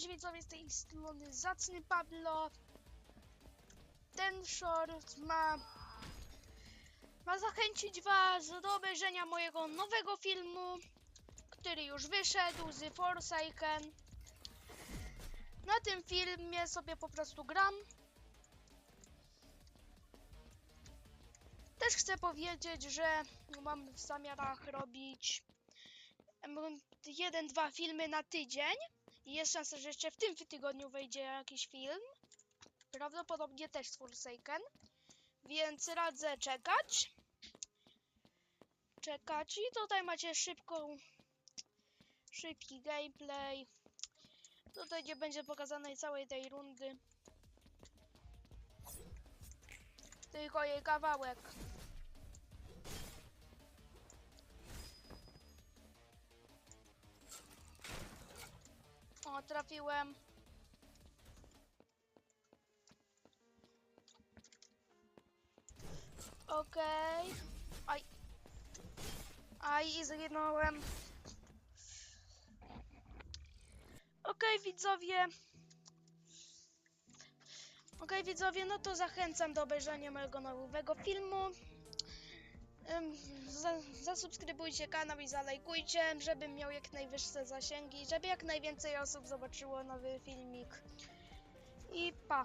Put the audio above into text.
Cześć widzowie z tej strony Zacny Pablo. Ten short ma, ma zachęcić was do obejrzenia mojego nowego filmu, który już wyszedł z Forsaken. Na tym filmie sobie po prostu gram. Też chcę powiedzieć, że mam w zamiarach robić jeden, dwa filmy na tydzień. Jest szansa, że jeszcze w tym tygodniu wejdzie jakiś film. Prawdopodobnie też z Forsaken. Więc radzę czekać. Czekać. I tutaj macie szybką, szybki gameplay. Tutaj nie będzie pokazanej całej tej rundy. Tylko jej kawałek. O, trafiłem. Okej. Aj. Aj, i zginąłem. Okej, widzowie. Okej, widzowie, no to zachęcam do obejrzenia mojego nowego filmu. Zasubskrybujcie kanał i zalajkujcie, żebym miał jak najwyższe zasięgi, żeby jak najwięcej osób zobaczyło nowy filmik. I pa!